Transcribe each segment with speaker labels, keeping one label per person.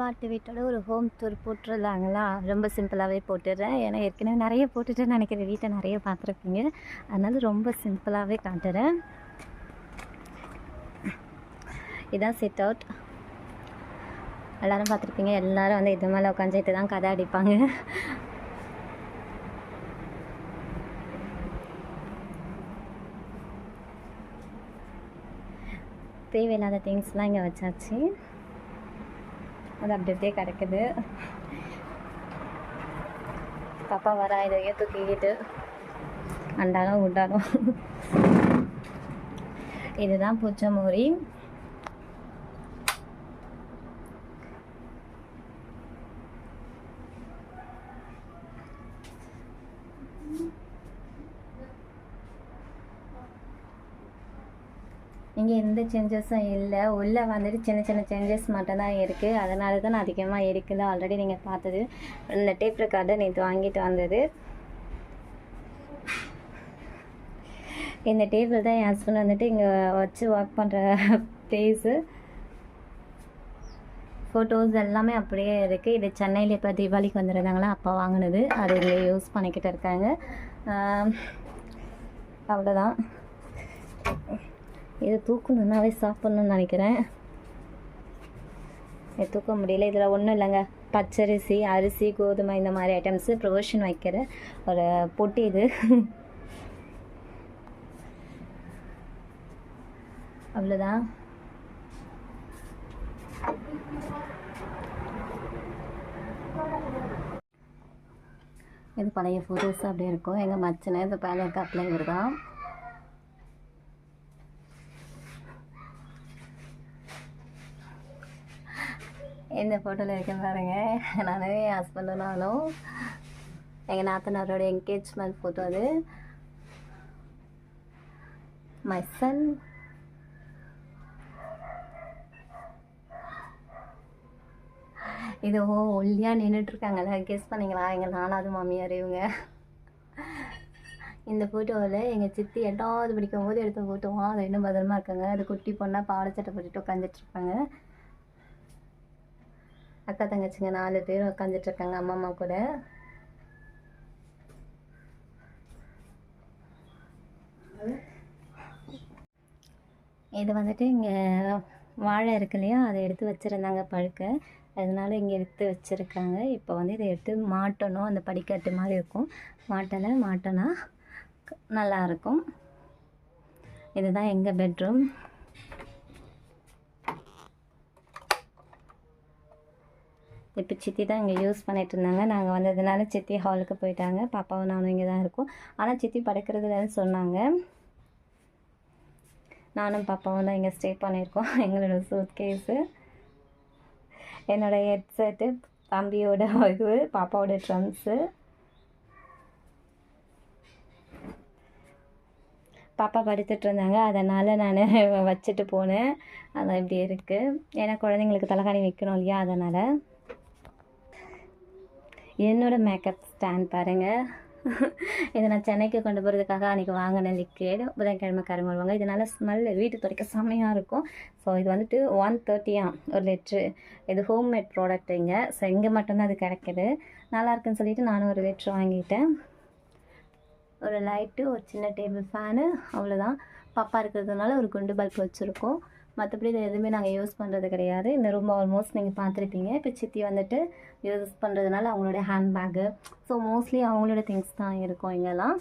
Speaker 1: பலவாட்டு வீட்டோட ஒரு home tour போட்டிருந்தாங்களா? ரொம்ப சிம்பிளாகவே போட்டுடுறேன். ஏன்னா ஏற்கனவே நிறைய போட்டுட்டேன்னு நினைக்கிற வீட்டை நிறைய பார்த்துருப்பீங்க. அதனால் ரொம்ப சிம்பிளாகவே காட்டுறேன். இதான் செட் அவுட் எல்லோரும் பார்த்துருப்பீங்க. எல்லோரும் வந்து இது மேலே உட்காந்துட்டு தான் கதை அடிப்பாங்க. தேவையில்லாத திங்ஸ்லாம் இங்கே வச்சாச்சு. அது அப்படி அப்படியே கிடக்குது. பாப்பா வரா இதையே தூக்கிக்கிட்டு. அண்டாலும் உண்டாலும். இதுதான் பூச்சமூரி இங்கே எந்த சேஞ்சஸும் இல்லை. உள்ளே வந்துட்டு சின்ன சின்ன சேஞ்சஸ் மட்டும்தான் இருக்குது அதனால தான் நான் அதிகமாக இருக்குது ஆல்ரெடி நீங்கள் பார்த்தது. இந்த டேப் ரெக்கார்டை நேற்று வாங்கிட்டு வந்தது. இந்த டேபிள் தான் என் ஹஸ்பண்ட் வந்துட்டு இங்கே வச்சு ஒர்க் பண்ணுற ப்ளேஸு ஃபோட்டோஸ் எல்லாமே அப்படியே இருக்குது இது சென்னையில் இப்போ தீபாவளிக்கு வந்துருந்தாங்களா? அப்போ வாங்கினது. அது இங்கே யூஸ் பண்ணிக்கிட்டு இருக்காங்க. அவ்வளோதான் இதை தூக்கணுன்னாவே சாப்பிட்ணுன்னு நினைக்கிறேன். இது தூக்க முடியல. இதில் ஒன்றும் இல்லைங்க. பச்சரிசி அரிசி கோதுமை இந்த மாதிரி ஐட்டம்ஸு ப்ரொவிஷன் வைக்கிற ஒரு பொட்டி இது. அவ்வளோதான். இது பழைய ஃபோட்டோஸ் அப்படியே இருக்கும். எங்கள் மச்சனை இந்த பழைய கப்பில் இவர் தான் இந்த ஃபோட்டோவில் இருக்க பாருங்க. நானும் என் ஹஸ்பண்டும் நானும். எங்கள் நாத்தனாரோட என்கேஜ்மெண்ட் ஃபோட்டோ அது. மை சன் இது ஓ ஒல்லியாக நின்றுட்டுருக்காங்கல்ல கெஸ் பண்ணீங்களா? எங்கள் நாலாவது மாமியார் இவங்க. இந்த ஃபோட்டோவில் எங்கள் சித்தி எட்டாவது படிக்கும் போது எடுத்த ஃபோட்டோவா அது இன்னும் பத்திரமா இருக்காங்க. அது குட்டி பொண்ணாக பாடச்சட்டை போட்டுட்டு உட்காந்துட்டுருப்பாங்க அக்கா தங்கச்சிங்க நாலு பேர் உட்காந்துட்ருக்காங்க அம்மா அம்மா கூட. இது வந்துட்டு இங்கே வாழை இருக்கு இல்லையா? அதை எடுத்து வச்சுருந்தாங்க பழுக்க. அதனால இங்கே எடுத்து வச்சுருக்காங்க. இப்போ வந்து இதை எடுத்து மாட்டணும். அந்த படிக்கட்டு மாதிரி இருக்கும். மாட்டலை மாட்டினா நல்லாயிருக்கும் இதுதான் எங்கள் பெட்ரூம். இப்போ சித்தி தான் இங்கே யூஸ் பண்ணிட்டு இருந்தாங்க. நாங்கள் வந்ததுனால சித்தி ஹாலுக்கு போயிட்டாங்க. பாப்பாவும் நானும் இங்கே தான் இருக்கோம். ஆனால் சித்தி படுக்கிறதுலன்னு சொன்னாங்க. நானும் பாப்பாவும் தான் இங்கே ஸ்டே பண்ணியிருக்கோம். எங்களோட சூட் கேஸு என்னோடய ஹெட்செட்டு தம்பியோட இது பாப்பாவோட ட்ரம்ஸு பாப்பா படுத்துட்டு இருந்தாங்க. அதனால் நான் வச்சுட்டு போனேன். அதான் இப்படி இருக்குது ஏன்னா குழந்தைங்களுக்கு தலைகாணி வைக்கணும் இல்லையா? அதனால். என்னோட மேக்கப் ஸ்டாண்ட் பாருங்கள் இதை நான் சென்னைக்கு கொண்டு போகிறதுக்காக அன்றைக்கி வாங்கின லிக்விட் புதன்கிழமை கரும்பு வருவாங்க இதனால் ஸ்மெல் வீட்டு துடைக்க செம்மையாக இருக்கும். ஸோ இது வந்துட்டு ஒன் தேர்ட்டியா ஒரு லிட்ரு இது ஹோம்மேட் ப்ராடக்ட்டுங்க ஸோ இங்கே மட்டும்தான் அது கிடைக்கிது. நல்லா இருக்குன்னு சொல்லிட்டு நானும் ஒரு லிட்ரு வாங்கிட்டேன். ஒரு லைட்டு ஒரு சின்ன டேபிள் ஃபேனு அவ்வளோதான் பாப்பா இருக்கிறதுனால ஒரு குண்டு பல்ப் வச்சுருக்கோம். மற்றபடி இதை எதுவுமே நாங்கள் யூஸ் பண்ணுறது கிடையாது. இந்த ரூம் ஆல்மோஸ்ட் நீங்கள் பார்த்துருப்பீங்க. இப்போ சித்தி வந்துட்டு யூஸ் பண்ணுறதுனால அவங்களோட ஹேண்ட்பேக்கு ஸோ மோஸ்ட்லி அவங்களோட திங்ஸ் தான் இருக்கும் இங்கெல்லாம்.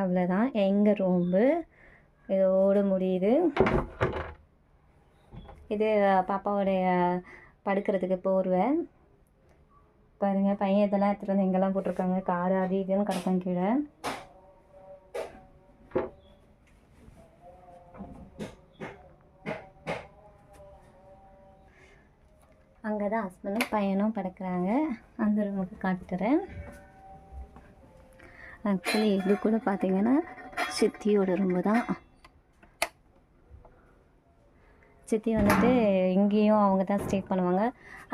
Speaker 1: அவ்வளோதான் எங்கள் ரூம்பு இதோடு முடியுது. இது பாப்பாவுடைய படுக்கிறதுக்கு போர்வை. பாருங்கள் பையன் இதெல்லாம் எடுத்துகிட்டு வந்து எங்கெல்லாம் போட்டிருக்காங்க. கார் அது இதுன்னு கிடக்கும் கீழே. அங்கே பையனும் படுக்கிறாங்க. அந்த ரூமுக்கு காட்டுறேன் ஆக்சுவலி இது கூட பார்த்தீங்கன்னா சித்தியோட ரூம்பு தான். சித்தி வந்துட்டு இங்கேயும் அவங்க தான் ஸ்டே பண்ணுவாங்க.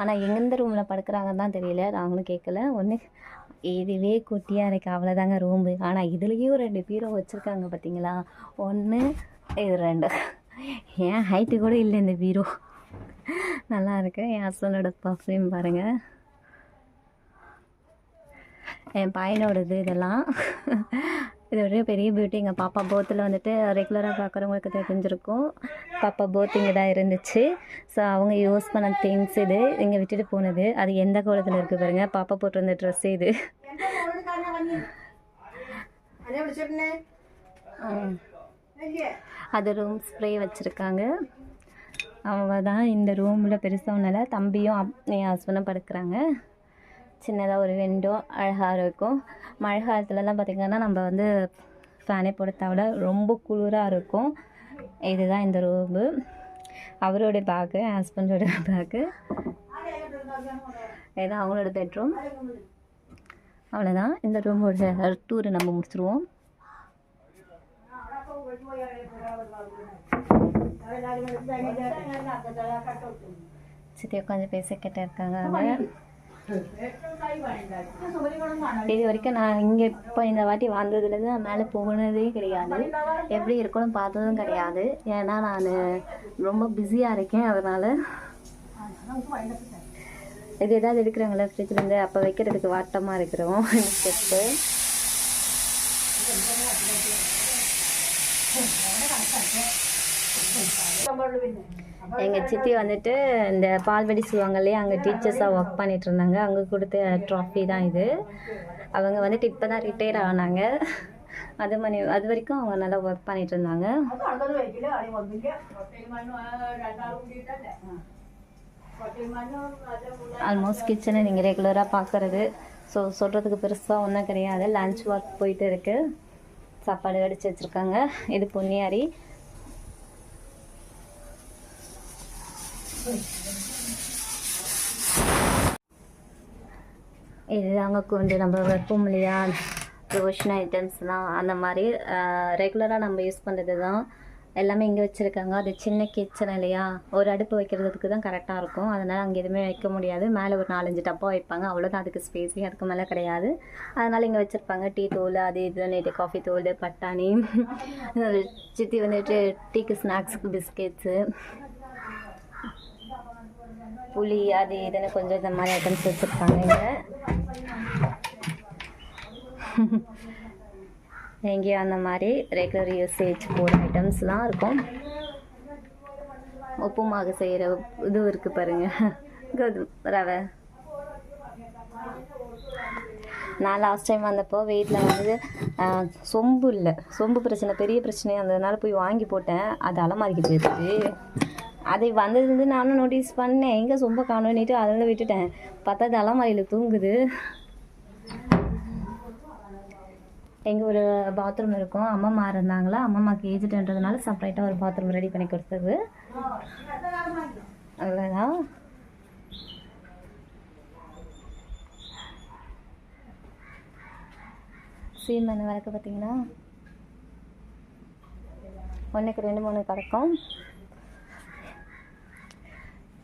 Speaker 1: ஆனால் எங்கெந்த ரூமில் படுக்கிறாங்கன்னு தான் தெரியல. நாங்களும் கேட்கல. ஒன்று இதுவே குட்டியாக இருக்கு. அவ்வளோதாங்க ரூம்பு ஆனால் இதுலேயும் ரெண்டு பீரோ வச்சுருக்காங்க பார்த்தீங்களா ஒன்று இது ரெண்டு. ஏன் ஹைட்டு கூட இல்லை இந்த பீரோ. நல்லா இருக்கு என் ஹஸ்பண்டோட பர்ஃப்யூம் பாருங்கள் என் பையனோடது இதெல்லாம். இது ஒரு பெரிய பியூட்டி எங்கள் பாப்பா போத்தில் வந்துட்டு ரெகுலராக பார்க்குறவங்களுக்கு தெரிஞ்சிருக்கும். பாப்பா போத் இங்கே தான் இருந்துச்சு. ஸோ அவங்க யூஸ் பண்ண திங்ஸ் இது இங்கே விட்டுட்டு போனது. அது எந்த கோலத்தில் இருக்குது பாருங்க. பாப்பா போட்டிருந்த ட்ரெஸ் இது. அது ரூம் ஸ்ப்ரே வச்சுருக்காங்க. அவங்க தான் இந்த ரூமில் பெருசாக தம்பியும் அப் என் ஹஸ்பண்டும் படுக்கிறாங்க. சின்னதாக ஒரு விண்டோ அழகாக இருக்கும். மழை காலத்துலலாம் பார்த்திங்கன்னா நம்ம வந்து ஃபேனே போட விட ரொம்ப குளிராக இருக்கும். இதுதான் இந்த ரூமு அவரோட பேக்கு என் ஹஸ்பண்டோட பேக்கு இதுதான் அவங்களோட பெட்ரூம் அவ்வளோதான் இந்த ரூமோட டூரை நம்ம முடிச்சிருவோம். சித்தி உட்காந்து பேசிக்கிட்டு இருக்காங்க இது வரைக்கும் நான் இங்கே இப்போ இந்த வாட்டி வந்ததுலேருந்து நான் மேலே போனதே கிடையாது. எப்படி இருக்கும்னு பார்த்ததும் கிடையாது. ஏன்னா நான் ரொம்ப பிஸியாக இருக்கேன் அதனால். இது ஏதாவது எடுக்கிறாங்களா? ஃப்ரிட்ஜ்லேருந்து அப்போ வைக்கிறதுக்கு வாட்டமாக இருக்கிறோம் ஸ்டெப்பு எங்கள் சித்தி வந்துட்டு இந்த பால்வடி சொல்லுவாங்க இல்லையா அங்கே டீச்சர்ஸாக ஒர்க் பண்ணிட்டு இருந்தாங்க அங்கே கொடுத்த ட்ராஃபி தான் இது. அவங்க வந்துட்டு இப்போ தான் ரிட்டையர் ஆனாங்க. அது மணி அது வரைக்கும் அவங்க நல்லா ஒர்க் பண்ணிட்டு இருந்தாங்க ஆல்மோஸ்ட் கிச்சனை நீங்கள் ரெகுலராக பார்க்குறது ஸோ சொல்கிறதுக்கு பெருசாக ஒன்றும் கிடையாது. லஞ்ச் ஒர்க் போயிட்டு இருக்கு. சாப்பாடு அடித்து வச்சுருக்காங்க. இது பொன்னியாரி. இதுதாங்க கொஞ்சம் கொண்டு நம்ம வைப்போம் இல்லையா? ப்ரொவிஷன் ஐட்டம்ஸ்லாம் அந்த மாதிரி ரெகுலராக நம்ம யூஸ் பண்ணுறது தான் எல்லாமே இங்கே வச்சுருக்காங்க. அது சின்ன கிச்சன் இல்லையா? ஒரு அடுப்பு வைக்கிறதுக்கு தான் கரெக்டாக இருக்கும். அதனால் அங்கே எதுவுமே வைக்க முடியாது. மேலே ஒரு நாலஞ்சு டப்பா வைப்பாங்க. அவ்வளோதான் அதுக்கு ஸ்பேஸே அதுக்கு மேலே கிடையாது. அதனால் இங்கே வச்சுருப்பாங்க. டீ தூள் அது இது காஃபி தூள் பட்டாணி. சித்தி வந்துட்டு டீக்கு ஸ்நாக்ஸுக்கு பிஸ்கெட்ஸு புளி அது இதுன்னு கொஞ்சம் இந்த மாதிரி ஐட்டம்ஸ் வச்சுருக்காங்க இங்கே. எங்கேயும் அந்த மாதிரி ரெகுலர் யூசேஜ் போகிற ஐட்டம்ஸ்லாம் இருக்கும். உப்புமாக செய்கிற இது இருக்குது பாருங்க. கோதுமை ரவை. நான் லாஸ்ட் டைம் வந்தப்போ வீட்டில் வந்து சொம்பு இல்லை. சொம்பு பிரச்சனை பெரிய பிரச்சனை இருந்ததுனால போய் வாங்கி போட்டேன். அது அலமாரிக்கு போயிடுச்சு. அது வந்ததுலேருந்து நானும் நோட்டீஸ் பண்ணேன். எங்கே சொம்ப காணோன்னுட்டு அதில் விட்டுட்டேன். பார்த்தா தலைமறையில் தூங்குது. எங்கள் ஒரு பாத்ரூம் இருக்கும். அம்மம்மா இருந்தாங்களா? அம்மம்மாக்கு ஏஜ்டுன்றதுனால செப்பரேட்டாக ஒரு பாத்ரூம் ரெடி பண்ணி கொடுத்தது. அவ்வளோதான் சீமெண்ணெய் விளக்கு பார்த்தீங்கன்னா ஒன்றுக்கு ரெண்டு மூணு கிடக்கும்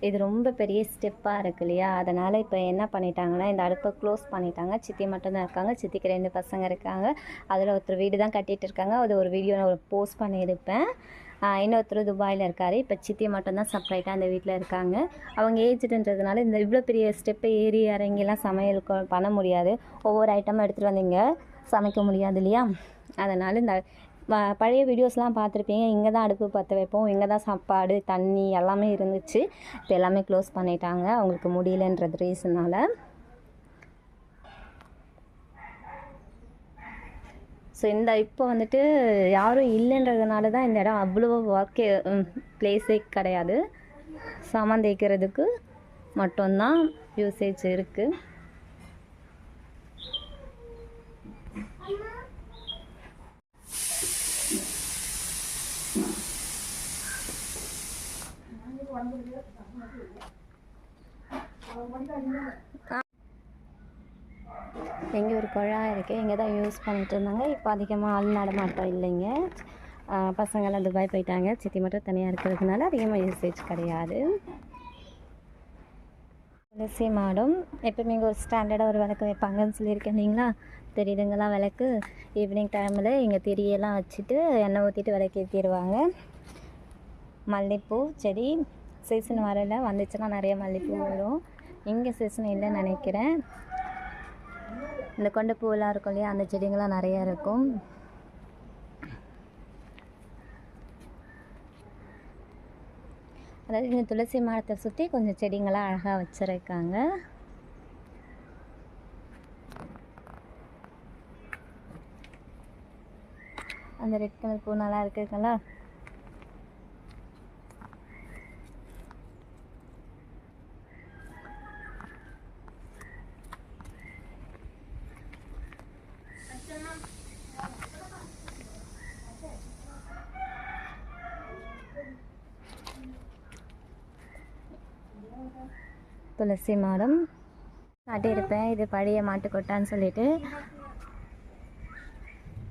Speaker 1: இது ரொம்ப பெரிய ஸ்டெப்பாக இருக்கு இல்லையா? அதனால் இப்போ என்ன பண்ணிட்டாங்கன்னா இந்த அடுப்பை க்ளோஸ் பண்ணிட்டாங்க. சித்தி மட்டும்தான் இருக்காங்க. சித்திக்கு ரெண்டு பசங்க இருக்காங்க. அதில் ஒருத்தர் வீடு தான் கட்டிட்டு இருக்காங்க. அது ஒரு வீடியோ நான் போஸ்ட் பண்ணியிருப்பேன். இன்னொருத்தர் துபாயில் இருக்கார். இப்போ சித்தி மட்டும்தான் செப்பரேட்டாக அந்த வீட்டில் இருக்காங்க. அவங்க ஏஜ்டுன்றதுனால இந்த இவ்வளோ பெரிய ஸ்டெப்பை ஏறி இறங்கிலாம் சமையல் கொ- பண்ண முடியாது. ஒவ்வொரு ஐட்டமும் எடுத்துகிட்டு வந்தீங்க. சமைக்க முடியாது இல்லையா? அதனால் இந்த பழைய வீடியோஸ்லாம் பார்த்துருப்பீங்க. இங்கே தான் அடுப்பு பற்ற வைப்போம். இங்கே தான் சாப்பாடு தண்ணி எல்லாமே இருந்துச்சு. இப்போ எல்லாமே க்ளோஸ் பண்ணிட்டாங்க. அவங்களுக்கு முடியலன்றது ரீசனால். ஸோ இந்த இப்போ வந்துட்டு யாரும் இல்லைன்றதுனால தான் இந்த இடம் அவ்வளோ ஒர்க்கே பிளேஸே கிடையாது. சாமான் தேய்க்கிறதுக்கு மட்டும்தான் யூசேஜ் இருக்குது இங்கே ஒரு குழா இருக்குது இங்கே தான் யூஸ் பண்ணிகிட்டு இருந்தாங்க. இப்போ அதிகமாக ஆள் நடமாட்டம் இல்லைங்க. பசங்களாம் துபாய் போயிட்டாங்க. சித்தி மட்டும் தனியாக இருக்கிறதுனால அதிகமாக யூசேஜ் கிடையாது. துளசி மாடும். எப்பவுமே இங்கே ஒரு ஸ்டாண்டர்டாக ஒரு விளக்கு வைப்பாங்கன்னு சொல்லியிருக்கேன் இல்லைங்களா? தெரியுதுங்களா விளக்கு? ஈவினிங் டைமில் இங்கே திரியெல்லாம் வச்சுட்டு எண்ணெய் ஊற்றிட்டு விளக்கு ஏற்றிடுவாங்க மல்லிகைப்பூ செடி சீசன் வரல வந்துச்சுன்னா நிறைய மல்லிகைப்பூ வரும். இங்கே சீசன் இல்லைன்னு நினைக்கிறேன். இந்த கொண்ட பூவெல்லாம் இருக்கும் இல்லையா அந்த செடிங்கள்லாம் நிறையா இருக்கும். அதாவது இந்த துளசி மரத்தை சுற்றி கொஞ்சம் செடிங்களாம் அழகாக வச்சுருக்காங்க. அந்த ரெட் கலர் பூ நல்லா இருக்குங்களா துளசி மாடம் காட்டியிருப்பேன். இது பழைய மாட்டுக்கொட்டான்னு சொல்லிட்டு.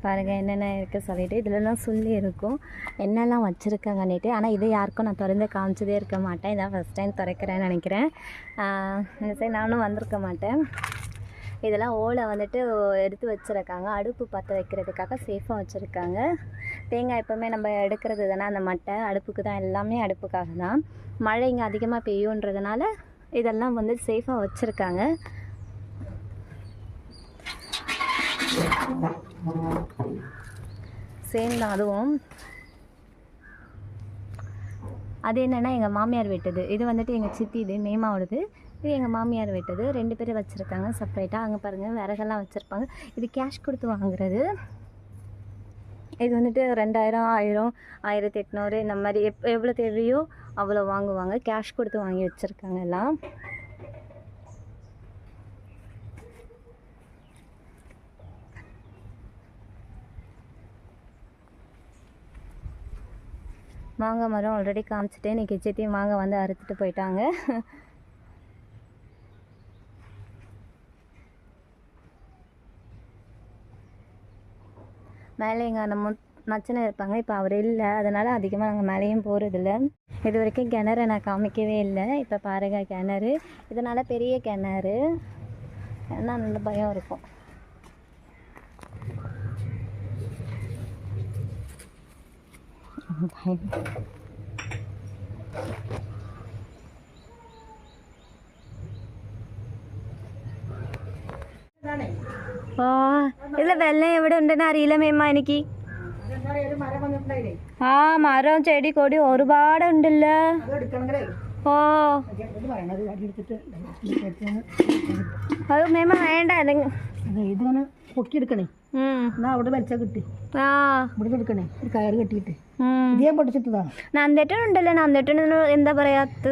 Speaker 1: பாருங்கள் என்னென்ன இருக்குது சொல்லிட்டு. இதுலலாம் சொல்லி இருக்கும். என்னெல்லாம் வச்சுருக்காங்கன்னுட்டு. ஆனால் இது யாருக்கும் நான் திறந்து காமிச்சதே இருக்க மாட்டேன். இதான் ஃபஸ்ட் டைம் திறக்கிறேன்னு நினைக்கிறேன். இந்த சைடு நானும் வந்திருக்க மாட்டேன். இதெல்லாம் ஓலை வந்துட்டு எடுத்து வச்சுருக்காங்க. அடுப்பு பற்ற வைக்கிறதுக்காக சேஃபாக வச்சுருக்காங்க. தேங்காய் எப்போவுமே நம்ம எடுக்கிறது தானே அந்த மட்டை. அடுப்புக்கு தான். எல்லாமே அடுப்புக்காக தான். மழை இங்கே அதிகமாக பெய்யுன்றதுனால இதெல்லாம் வந்து சேஃபாக வச்சுருக்காங்க. சேம் தான் அதுவும். அது என்னென்னா எங்கள் மாமியார் வெட்டது. இது வந்துட்டு எங்கள் சித்தி இது மேமாவோடது. இது எங்கள் மாமியார் வெட்டது. ரெண்டு பேரும் வச்சுருக்காங்க செப்பரேட்டாக அங்கே பாருங்கள் விறகெல்லாம் வச்சுருப்பாங்க. இது கேஷ் கொடுத்து வாங்குறது. இது வந்துட்டு ரெண்டாயிரம் ஆயிரம் ஆயிரத்தி எட்நூறு இந்த மாதிரி எப் எவ்வளோ தேவையோ அவ்வளோ வாங்குவாங்க. கேஷ் கொடுத்து வாங்கி வச்சுருக்காங்க எல்லாம். மாங்காய் மரம் ஆல்ரெடி காமிச்சிட்டேன். இன்றைக்கி சித்தி மாங்காய் வந்து அறுத்துட்டு போயிட்டாங்க. மேலே எங்கள் நம்ம மச்சனை இருப்பாங்க இப்போ அவர் இல்லை அதனால் அதிகமாக நாங்கள் மேலேயும் போகிறதில்ல இது வரைக்கும் கிணறு நான் காமிக்கவே இல்லை இப்போ பாருங்க கிணறு இதனால் பெரிய கிணறு ஏன்னா நல்ல பயம் இருக்கும் பயம் ആ ഇതിലെ വെള്ളം എവിടെ ഉണ്ടെന്ന് അറിയില്ല മേമ്മ എനിക്ക് ആ മരം ചെടി കൊടി ഒരുപാട് ഉണ്ടല്ലോ ഓ. അത് മേമ വേണ്ട
Speaker 2: ഇതിങ്ങനെ പൊക്കിയെടുക്കണേ. എന്നാ അവിടെ കിട്ടി.
Speaker 1: ആ.
Speaker 2: ഇവിടെ എടുക്കണേ ഒരു കയറ് കെട്ടിയിട്ട്.
Speaker 1: ഉം.
Speaker 2: ഇത് ഞാൻ പൊട്ടിച്ചിട്ടതാണ്
Speaker 1: നന്ദേട്ടനുണ്ടല്ലോ നന്ദേട്ടന് എന്താ പറയാത്ത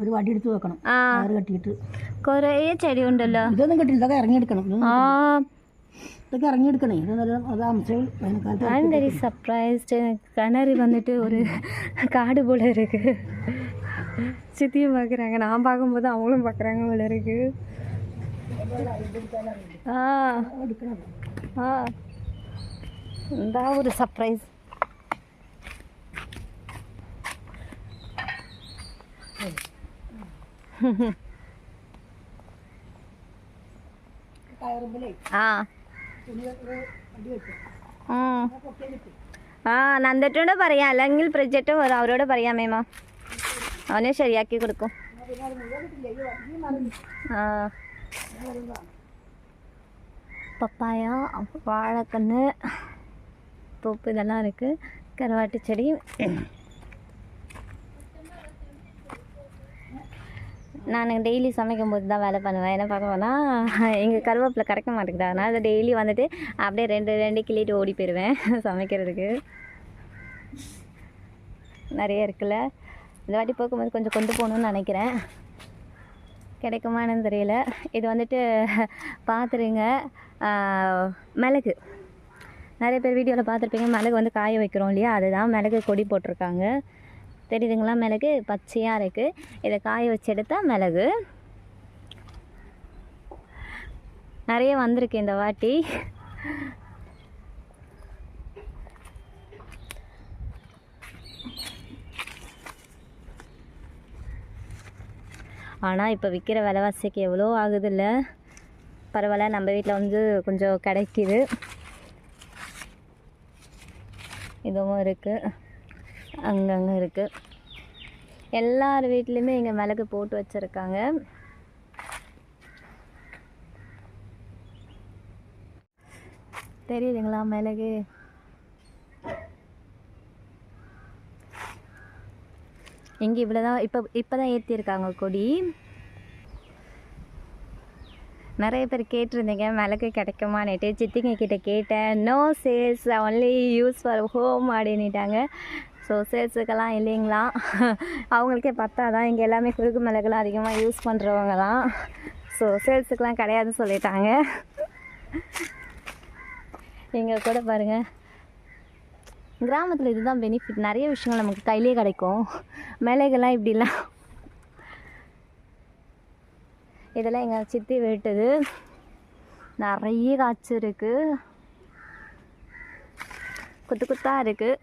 Speaker 2: ഒരു വടി എടുത്ത് വെക്കണം കയറ് കെട്ടിയിട്ട്.
Speaker 1: കൊറേ ചെടി ഉണ്ടല്ലോ
Speaker 2: ഇതൊന്നും കെട്ടില്ല ഇതൊക്കെ ഇറങ്ങിയെടുക്കണം
Speaker 1: ആ.
Speaker 2: ഇതൊക്കെ ഇറങ്ങിയെടുക്കണേ ഇത് നല്ല അത് അംശം വേനൽക്കാലത്ത്
Speaker 1: ஐம் வெரி சர்ப்ரைஸ்டு கிணறு வந்துட்டு ஒரு காடு போல இருக்கு சித்தியும் பார்க்குறாங்க நான் பார்க்கும்போது அவங்களும் பார்க்குறாங்க போல இருக்கு ஆ
Speaker 2: എടുക്കണം
Speaker 1: ஆ இந்த ஒரு சர்ப்ரைஸ்
Speaker 2: കയറുമ്പിലേ
Speaker 1: ആ
Speaker 2: തുണി ഒരു വടി വെക്കും
Speaker 1: ഉം.
Speaker 2: പൊക്കിയാൽ കിട്ടി
Speaker 1: ആ നന്ദിട്ടോട് പറയാം അല്ലെങ്കിൽ പ്രൊജക്റ്റ് വരും അവരോട് പറയാം മേമ അവനെ ശരിയാക്കി കൊടുക്കും
Speaker 2: പിന്നെ അത് മുഴുവൻ കിട്ടില്ല ഈ വ- ഈ മരം
Speaker 1: ആ பப்பாயா வாழைக்கன்று தோப்பு இதெல்லாம் இருக்குது கருவாட்டு செடி நான் டெய்லி சமைக்கும் போது தான் வேலை பண்ணுவேன். என்ன பார்க்க போனால் எங்கள் கருவேப்பிலை கிடைக்க மாட்டேங்குது. அதனால் டெய்லி வந்துட்டு அப்படியே ரெண்டு ரெண்டு கிளிட்டு ஓடி போயிடுவேன் சமைக்கிறதுக்கு. நிறைய இருக்குல்ல. இந்த வாட்டி போக்கும்போது கொஞ்சம் கொண்டு போகணுன்னு நினைக்கிறேன். கிடைக்குமான்னு தெரியல. இது வந்துட்டு பார்த்துருங்க மிளகு. நிறைய பேர் வீடியோவில் பார்த்துருப்பீங்க. மிளகு வந்து காய வைக்கிறோம் இல்லையா? அதுதான் மிளகு கொடி போட்டிருக்காங்க. தெரியுதுங்களா? மிளகு பச்சையாக இருக்குது இதை காய வச்சு எடுத்தால் மிளகு. நிறைய வந்திருக்கு இந்த வாட்டி. ஆனால் இப்போ விற்கிற விலைவாசிக்கு எவ்வளோ ஆகுதுல்ல? பரவாயில்ல நம்ம வீட்டில் வந்து கொஞ்சம் கிடைக்கிது. இதுவும் இருக்குது அங்கங்கே இருக்குது எல்லார் வீட்லேயுமே இங்கே மிளகு போட்டு வச்சுருக்காங்க. தெரியுதுங்களா மிளகு? இங்கே இவ்வளோ தான் இப்போ இப்போ தான் ஏற்றிருக்காங்க கொடி. நிறைய பேர் கேட்டிருந்தீங்க மிளகு கிடைக்குமான்னுட்டு. சித்திங்க கிட்ட கேட்டேன் no sales only use for home அப்படின்னுட்டாங்க. So சேல்ஸுக்கெல்லாம் இல்லைங்களா? அவங்களுக்கே பத்தாதான் இங்கே எல்லாமே குறுக்கு மிளகுலாம் அதிகமாக யூஸ் பண்ணுறவங்க தான் ஸோ சேல்ஸுக்கெலாம் கிடையாதுன்னு சொல்லிட்டாங்க. இங்கே கூட பாருங்கள் கிராமத்தில் இதுதான் பெனிஃபிட் நிறைய விஷயங்கள் நமக்கு கையிலே கிடைக்கும். மிளகுலாம் இப்படிலாம். இதெல்லாம் எங்கள் சித்தி வெட்டுது. நிறைய காய்ச்சி இருக்குது குத்து குத்தாக இருக்குது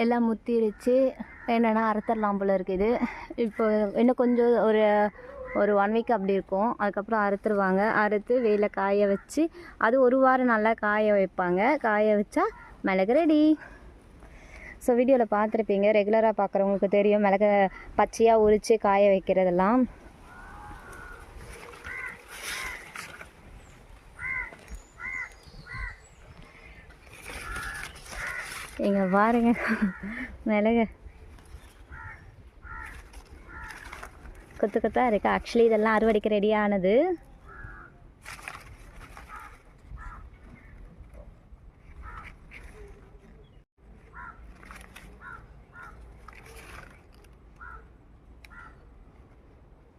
Speaker 1: எல்லாம் முத்திருச்சு என்னென்னா அறுத்தரலாம் போல் இருக்குது இப்போ இன்னும் கொஞ்சம் ஒரு ஒரு ஒன் வீக் அப்படி இருக்கும். அதுக்கப்புறம் அறுத்துருவாங்க. அறுத்து வெயிலில் காய வச்சு அது ஒரு வாரம் நல்லா காய வைப்பாங்க. காய வச்சா மிளகு ரெடி ஸோ வீடியோவில் பார்த்துருப்பீங்க. ரெகுலராக பார்க்குறவங்களுக்கு தெரியும். மிளகு பச்சையாக உரித்து காய வைக்கிறதெல்லாம். இங்கே பாருங்க. மிளகு. கொத்து கொத்தாக இருக்கு. ஆக்சுவலி இதெல்லாம் அறுவடைக்கு ரெடி ஆனது.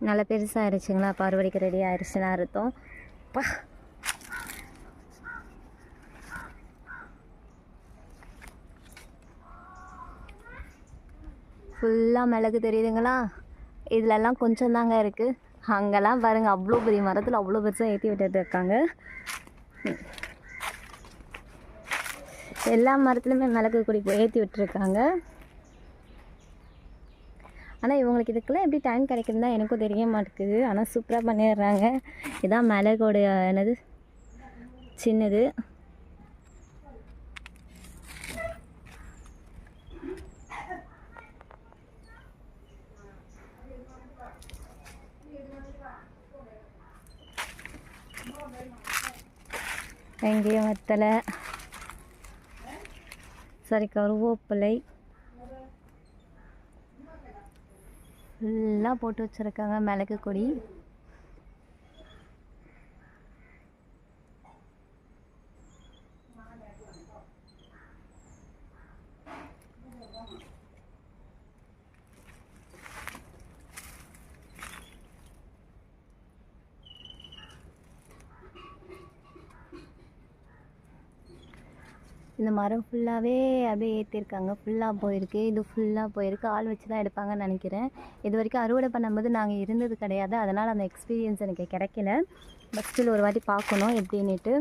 Speaker 1: நல்லா பெருசாக ஆயிடுச்சுங்களா அப்போ அறுவடைக்கு ரெடி ஆயிடுச்சுன்னா அர்த்தம். பா. ஃபுல்லாக மிளகு தெரியுதுங்களா? இதுலலாம் கொஞ்சம் தாங்க இருக்குது அங்கெல்லாம் பாருங்கள் அவ்வளோ பெரிய மரத்தில் அவ்வளோ பெருசாக ஏற்றி விட்டுட்டு இருக்காங்க. எல்லா மரத்துலையுமே மிளகு கொடி ஏற்றி விட்டுருக்காங்க. ஆனால் இவங்களுக்கு இதுக்கெல்லாம் எப்படி டைம் கிடைக்குதுன்னு தான் எனக்கும் தெரிய மாட்டேங்குது. ஆனால் சூப்பராக பண்ணிடுறாங்க. இதான் மிளகோடைய என்னது? சின்னது. வெங்காயம் வத்தலை. சரி கருவேப்பிலை. ஃபுல்லாக போட்டு வச்சுருக்காங்க மிளகு கொடி இந்த மரம் ஃபுல்லாகவே அப்படியே ஏற்றிருக்காங்க ஃபுல்லாக போயிருக்கு. இது ஃபுல்லாக போயிருக்கு. ஆள் வச்சு தான் எடுப்பாங்கன்னு நினைக்கிறேன். இது வரைக்கும் அறுவடை பண்ணும்போது நாங்கள் இருந்தது கிடையாது. அதனால் அந்த எக்ஸ்பீரியன்ஸ் எனக்கு கிடைக்கல. பட் ஸ்டில் ஒரு வாட்டி பார்க்கணும் எப்படின்னுட்டு.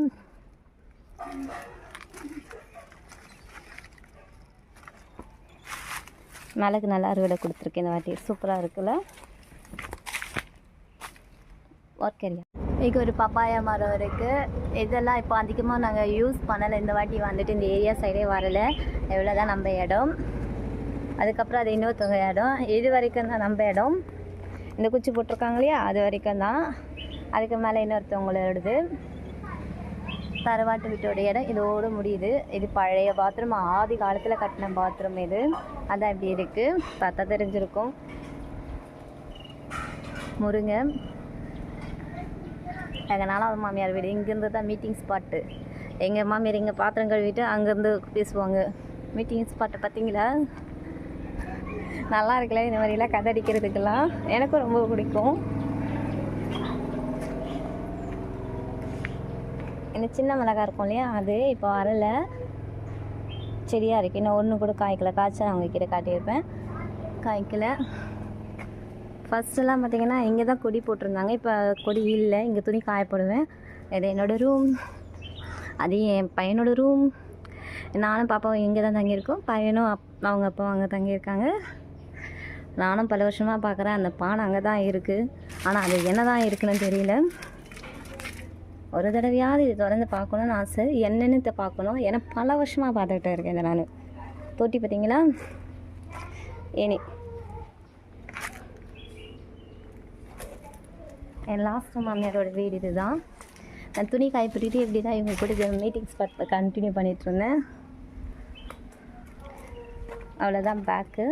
Speaker 1: மிளகு நல்லா அறுவடை கொடுத்துருக்கேன் இந்த வாட்டி. சூப்பராக இருக்குல்ல? ஒர்க் ஏரியா இங்கே ஒரு பப்பாயா மரம் இருக்குது இதெல்லாம் இப்போ அதிகமாக நாங்கள் யூஸ் பண்ணலை. இந்த வாட்டி வந்துட்டு இந்த ஏரியா சைடே வரல. எவ்வளோ தான் நம்ம இடம். அதுக்கப்புறம் அது இன்னொருத்தவங்க இடம். இது வரைக்கும் தான் நம்ம இடம். இந்த குச்சி போட்டிருக்காங்க இல்லையா? அது வரைக்கும் தான். அதுக்கு மேலே இன்னொருத்தவங்களோடது. தரவாட்டு வீட்டோட இடம். இதோடு முடியுது. இது பழைய பாத்ரூம். ஆதி காலத்தில் கட்டின பாத்ரூம் இது. அதான் இப்படி இருக்குது பார்த்தா தெரிஞ்சிருக்கும். முருங்கை. எங்கள் நாலாவது மாமியார் வீடு. இங்கேருந்து தான் மீட்டிங் ஸ்பாட்டு எங்கள் மாமியார் இங்கே பாத்திரம் கழுவிட்டு அங்கேருந்து பேசுவாங்க. மீட்டிங் ஸ்பாட்டை பார்த்தீங்களா நல்லா இருக்குல்ல இந்த மாதிரிலாம் கதை அடிக்கிறதுக்கெல்லாம் எனக்கும் ரொம்ப பிடிக்கும். இந்த சின்ன மிளகா இருக்கும் இல்லையா? அது இப்போ வரல செடியாக இருக்குது இன்னும் ஒன்று கூட காய்க்கலை. காய்ச்சல் நான் உங்ககிட்ட காட்டியிருப்பேன். காய்க்கலை. ஃபஸ்ட்டெல்லாம் பார்த்தீங்கன்னா இங்கே தான் கொடி போட்டிருந்தாங்க. இப்போ கொடி இல்லை இங்கே துணி காய போடுவேன் இது என்னோடய ரூம். அது என் பையனோட ரூம். நானும் பாப்பாவும் இங்கே தான் தங்கியிருக்கோம். பையனும் அப் அவங்க அப்பாவும் அங்கே தங்கியிருக்காங்க. நானும் பல வருஷமாக பார்க்குறேன். அந்த பானை அங்கே தான் இருக்குது ஆனால் அது என்ன தான் இருக்குன்னு தெரியல. ஒரு தடவையாவது இது திறந்து பார்க்கணுன்னு ஆசை. என்னென்னு இதை பார்க்கணும். ஏன்னா பல வருஷமாக பார்த்துக்கிட்டே இருக்கேன் இதை நான். தொட்டி பார்த்தீங்களா? ஏனி என் லாஸ்ட் மாமியாரோட வீடு இதுதான். நான் துணி காயப்பட்டுட்டு இப்படி தான் இவங்க கூட மீட்டிங் ஸ்பாட் கண்டினியூ பண்ணிட்டு இருந்தேன். அவ்வளோதான் பேக்கு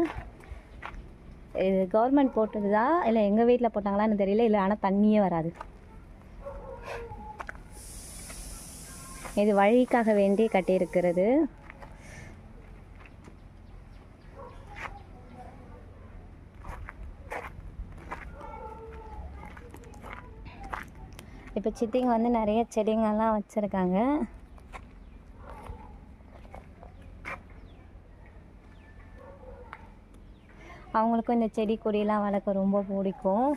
Speaker 1: இது கவர்மெண்ட் போட்டதுதா? இல்லை எங்கள் வீட்டில் போட்டாங்களான்னு தெரியல. இல்லை ஆனால் தண்ணியே வராது. இது வழிக்காக வேண்டி கட்டியிருக்கிறது. இப்போ சித்திங்க வந்து நிறைய செடிங்கெல்லாம் வச்சுருக்காங்க. அவங்களுக்கும் இந்த செடி கொடியெல்லாம் வளர்க்க ரொம்ப பிடிக்கும்.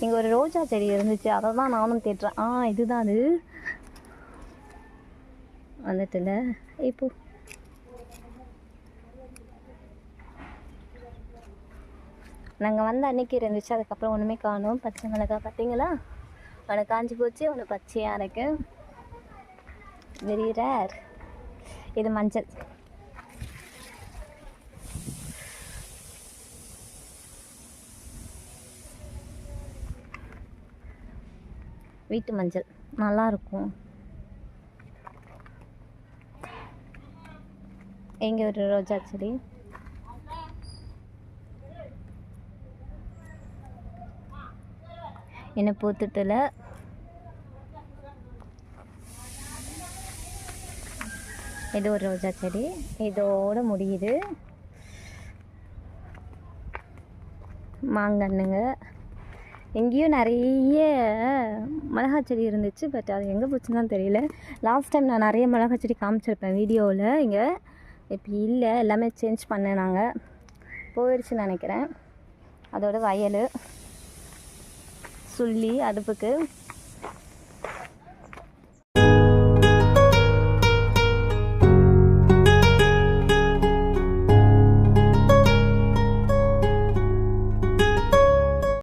Speaker 1: இங்கே ஒரு ரோஜா செடி இருந்துச்சு அதை தான் நானும் தேட்டுறேன் ஆ இதுதான் அது. வந்துட்டுல இப்போ நாங்கள் வந்த அன்னைக்கு இருந்துச்சு அதுக்கப்புறம் ஒன்றுமே காணும். பச்சை மிளகாய் பார்த்தீங்களா? ஒன்று காஞ்சி போச்சு ஒன்று பச்சையாக இருக்கு. வெரி ரேர் இது மஞ்சள். வீட்டு மஞ்சள். நல்லா இருக்கும். இங்கே ஒரு ரோஜா செடி? என்னை பூத்துட்டுல. இது ஒரு ரோஜா செடி. இதோட முடியுது. மாங்கன்னுங்க எங்கேயும் நிறைய மிளகா செடி இருந்துச்சு பட் அது எங்கே போச்சுன்னு தான் தெரியல. லாஸ்ட் டைம் நான் நிறைய மிளகா செடி காமிச்சிருப்பேன் வீடியோவில். இங்கே இப்போ இல்லை எல்லாமே சேஞ்ச் பண்ணேன் நாங்கள் போயிடுச்சுன்னு நினைக்கிறேன். அதோட வயல். சொல்லி அடுப்புக்கு